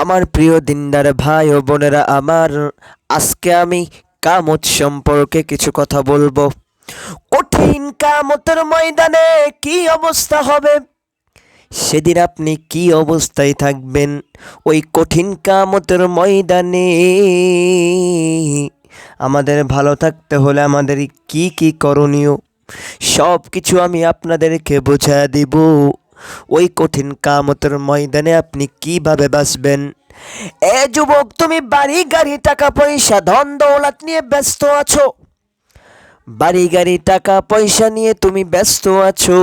আমার প্রিয় দিনদার ভাই ও বোনেরা, আমার আজকে আমি কামত সম্পর্কে কিছু কথা বলব। কঠিন কামতের ময়দানে কি অবস্থা হবে? সেদিন আপনি কি অবস্থায় থাকবেন? ওই কঠিন কামতের ময়দানে আমাদের ভালো থাকতে হলে আমাদের কি কি করণীয়? সব কিছু আমি আপনাদেরকে বোঝা দিব। ওই কঠিন কামতের ময়দানে আপনি কীভাবে বাঁচবেন? এ যুবক, তুমি বাড়ি, গাড়ি, টাকা, পয়সা, ধন, দৌলত নিয়ে ব্যস্ত আছো? বাড়ি, গাড়ি, টাকা, পয়সা নিয়ে তুমি ব্যস্ত আছো?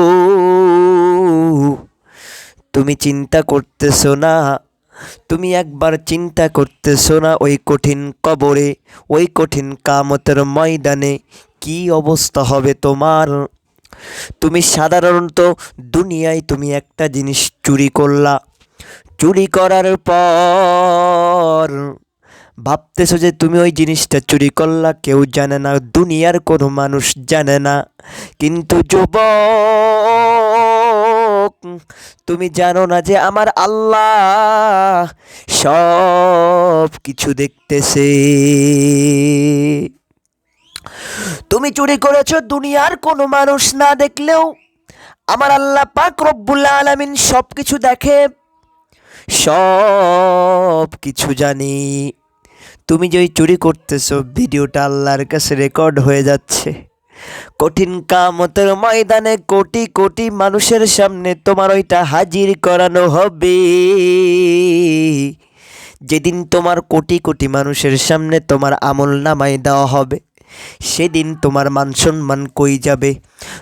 তুমি চিন্তা করতেছো না? তুমি একবার চিন্তা করতেছো না ওই কঠিন কবরে, ওই কঠিন কামতের ময়দানে কি অবস্থা হবে তোমার? তুমি সাধারণত দুনিয়ায় তুমি একটা জিনিস চুরি করলা। চুরি করার পর ভাবতেছো যে তুমি ওই জিনিসটা চুরি করলা, কেউ জানে না, দুনিয়ার কোনো মানুষ জানে না। কিন্তু যুবক, তুমি জানো না যে আমার আল্লাহ সব কিছু দেখতেছে। তুমি চুরি করেছ দুনিয়ার কোনো মানুষ না দেখলেও? আমার আল্লাহ পাক রব্বুল আলামিন সব কিছু দেখে সব কিছু জানি। তুমি যে চুরি করতেছো, ভিডিওটা আল্লাহর কাছে রেকর্ড হয়ে যাচ্ছে। কঠিন কামতের ময়দানে কোটি কোটি মানুষের সামনে তোমার ওইটা হাজির করানো হবে। যেদিন তোমার কোটি কোটি মানুষের সামনে তোমার আমল নামাই দেওয়া হবে। সেদিন তোমার মান সম্মান কই যাবে?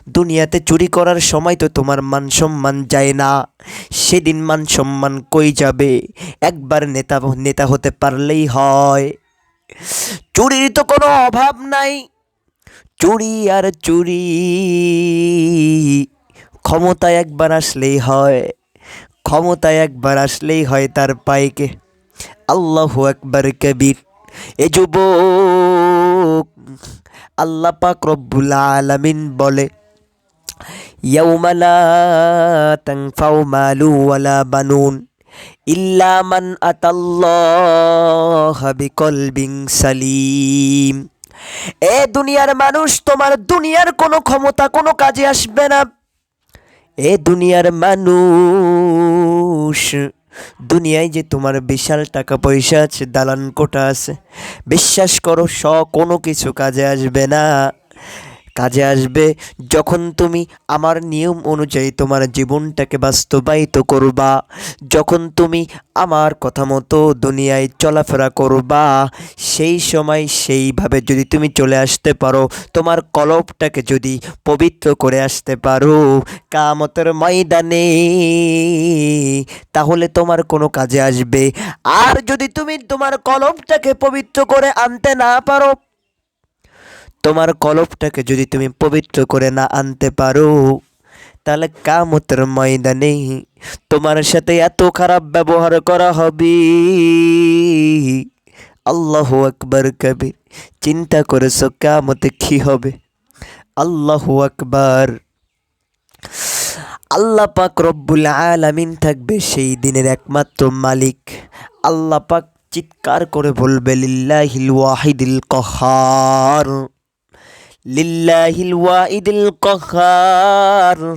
দুনিয়াতে চুরি করার সময় তো তোমার মান সম্মান যায় না। সেদিন মান সম্মান কই যাবে? একবার নেতা নেতা হতে পারলেই হয়। চুরির তো কোনো অভাব নাই। চুরি আর চুরি ক্ষমতায় একবার আসলেই হয়। ক্ষমতায় একবার আসলেই হয় তার পাইকে। আল্লাহু একবার কবির। এ যুবক আল্লাহ পাক রব্বুল আলামিন বলে, ইয়াউমা লা মালু ওয়ালা বানুন ইল্লা মান আতাল্লাহ বিকলবিন সালিম। এ দুনিয়ার মানুষ, তোমার দুনিয়ার কোনো ক্ষমতা, কোনো কাজে আসবে না। এ দুনিয়ার মানুষ দুনিয়ায় যে তোমার বিশাল টাকা পয়সা আছে, দালান কোটা আছে, বিশ্বাস করো, স কোনো কিছু কাজে আসবে না। কাজে আসবে, যখন তুমি আমার নিয়ম অনুযায়ী তোমার জীবনটাকে বাস্তবায়িত করবা, যখন তুমি আমার কথা মতো দুনিয়ায় চলাফেরা করবা, সেই সময় সেইভাবে যদি তুমি চলে আসতে পারো, তোমার কলবটাকে যদি পবিত্র করে আসতে পারো কামতের ময়দানে, তাহলে তোমার কোনো কাজে আসবে। আর যদি তুমি তোমার কলবটাকে পবিত্র করে আনতে না পারো তোমার কলবটাকে যদি তুমি পবিত্র করে না আনতে পারো, তাহলে কামতের ময়দানে তোমার সাথে এত খারাপ ব্যবহার করা হবে। আল্লাহ আকবর কবির চিন্তা করেছ কামতে কি হবে? আল্লাহ আকবর। আল্লাহ পাক রব্বুল আলামিন থাকবে সেই দিনের একমাত্র মালিক। আল্লাহ পাক চিৎকার করে বলবে, লিল্লাহিল ওয়াহিদিল কহার। লিল্লাহিল ওয়াহিদিল কহার।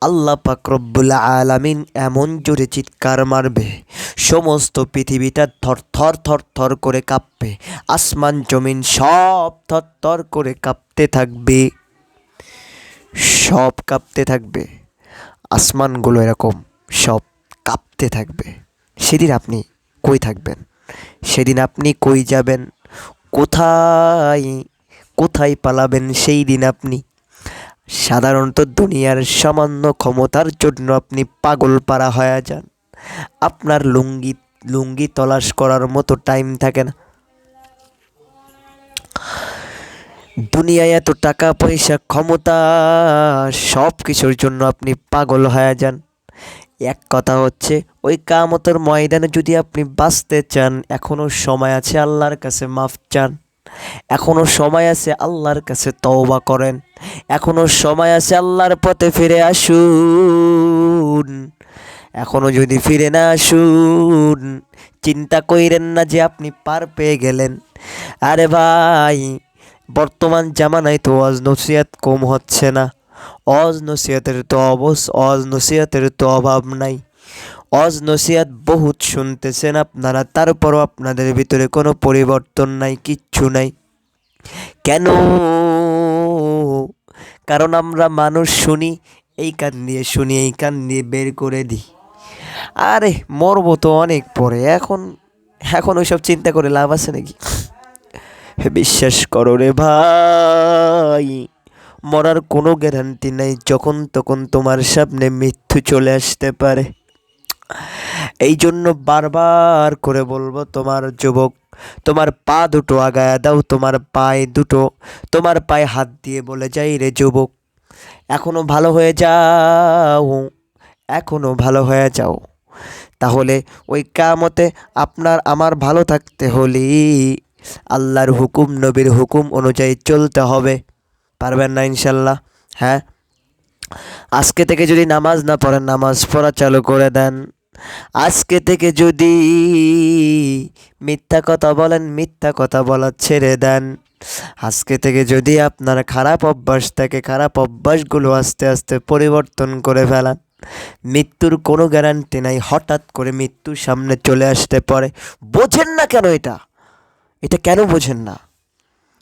আল্লাহ পাক আলামিন এমন জোরে চিৎকার মারবে, সমস্ত পৃথিবীটা থর থর থর থর করে কাঁপবে, আসমান জমিন সব থর থর করে কাঁপতে থাকবে। সব কাঁপতে থাকবে, আসমানগুলো এরকম সব কাঁপতে থাকবে। সেদিন আপনি কই থাকবেন? সেদিন আপনি কই যাবেন? কোথায় কোথায় পালাবেন সেই দিন আপনি? সাধারণত দুনিয়ার সামান্য ক্ষমতার জন্য আপনি পাগল পাড়া হয়ে যান। আপনার লুঙ্গি লুঙ্গি তলাশ করার মতো টাইম থাকে না। দুনিয়ায় এত টাকা, পয়সা, ক্ষমতা সব কিছুর জন্য আপনি পাগল হয়ে যান। এক কথা হচ্ছে, ওই কামতের ময়দানে যদি আপনি বাঁচতে চান এখনও সময় আছে আল্লাহর কাছে মাফ চান। এখনও সময় আছে আল্লাহর কাছে তওবা করেন। এখনও সময় আছে আল্লাহর পথে ফিরে আসুন। এখনও যদি ফিরে না আসুন, চিন্তা কইরেন না যে আপনি পার পেয়ে গেলেন। আরে ভাই, বর্তমান জামানায় তো অজ নসিহাত কম হচ্ছে না। অজ নসিহাতের তো অবস অজ নসিহাতের তো অভাব নাই। অজ নসিহাত বহুত শুনতেছেন আপনারা, তারপরও আপনাদের ভিতরে কোনো পরিবর্তন নাই, কিচ্ছু নাই। কেন? কারণ আমরা মানুষ শুনি, এই কান দিয়ে শুনি, এই কান দিয়ে বের করে দিই। আরে, মরবো তো অনেক পরে, এখন এখন ওইসব চিন্তা করে লাভ আছে নাকি? বিশ্বাস করো রে ভাই, মরার কোনো গ্যারান্টি নাই, যখন তখন তোমার সামনে মৃত্যু চলে আসতে পারে। এই জন্য বারবার করে বলব, তোমার যুবক, তোমার পা দুটো আগায়া দাও, তোমার পায়ে দুটো, তোমার পায়ে হাত দিয়ে বলে, যাই রে যুবক, এখনও ভালো হয়ে যাও, এখনও ভালো হয়ে যাও। তাহলে ওই কামতে আপনার আমার ভালো থাকতে হলে আল্লাহর হুকুম, নবীর হুকুম অনুযায়ী চলতে হবে। পারবেন না ইনশাল্লাহ হ্যাঁ? আজকে থেকে যদি নামাজ না পড়েন, নামাজ পড়া চালু করে দেন। আজকে থেকে যদি মিথ্যা কথা বলেন, মিথ্যা কথা বলা ছেড়ে দেন। আজকে থেকে যদি আপনার খারাপ অভ্যাস থাকে খারাপ অভ্যাসগুলো আস্তে আস্তে পরিবর্তন করে ফেলান, মৃত্যুর কোনো গ্যারান্টি নাই, হঠাৎ করে মৃত্যু সামনে চলে আসতে পারে। বোঝেন না কেন এটা? এটা কেন বোঝেন না?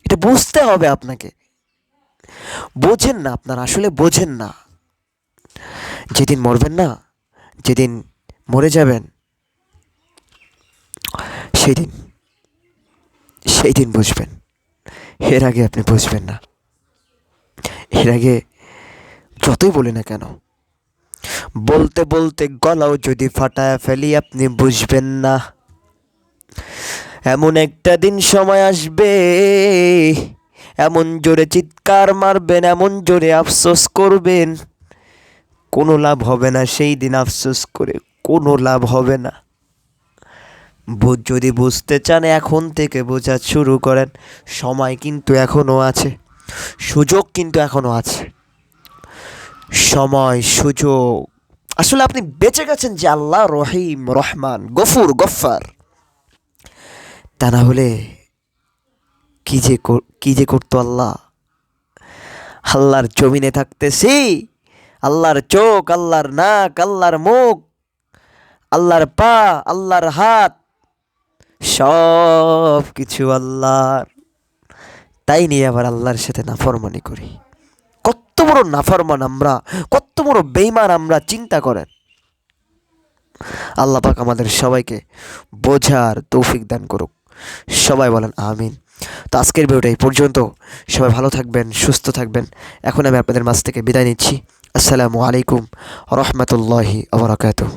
এটা বুঝতে হবে আপনাকে। বোঝেন না আপনার, আসলে বোঝেন না। যেদিন মরবেন না, যেদিন মরে যাবেন সেই দিন সেই দিন বুঝবেন। এর আগে আপনি বুঝবেন না। এর আগে যতই বলি না কেন, বলতে বলতে গলাও যদি ফাটায় ফেলি, আপনি বুঝবেন না। এমন একটা দিন সময় আসবে এমন জোরে চিৎকার মারবেন, এমন জোরে আফসোস করবেন। কোনো লাভ হবে না, সেই দিন আফসোস করে কোনো লাভ হবে না। যদি বুঝতে চান, এখন থেকে বোঝা শুরু করেন। সময় কিন্তু এখনও আছে, সুযোগ কিন্তু এখনও আছে। সময়, সুযোগ। আসলে আপনি বেঁচে গেছেন যে আল্লাহ রহিম, রহমান, গফুর গফার তা না হলে কি যে কি যে করতো আল্লাহ? আল্লাহর জমিনে থাকতেছি, আল্লাহর চোখ, আল্লাহর নাক, আল্লাহর মুখ, আল্লাহর পা, আল্লাহর হাত, সব কিছু আল্লাহর। তাই নিয়ে আবার আল্লাহর সাথে নাফরমানি করি। কত বড় নাফরমান আমরা, কত বড় বেইমান আমরা, চিন্তা করেন। আল্লাহ পাক আমাদের সবাইকে বোঝার তৌফিক দান করুক। সবাই বলেন, আমিন। তো আজকের ভিডিওটাই পর্যন্ত। সবাই ভালো থাকবেন, সুস্থ থাকবেন। এখন আমি আপনাদের মাছ থেকে বিদায় নিচ্ছি। আসসালামু আলাইকুম রহমতুল্লাহি আবরাকাতুহ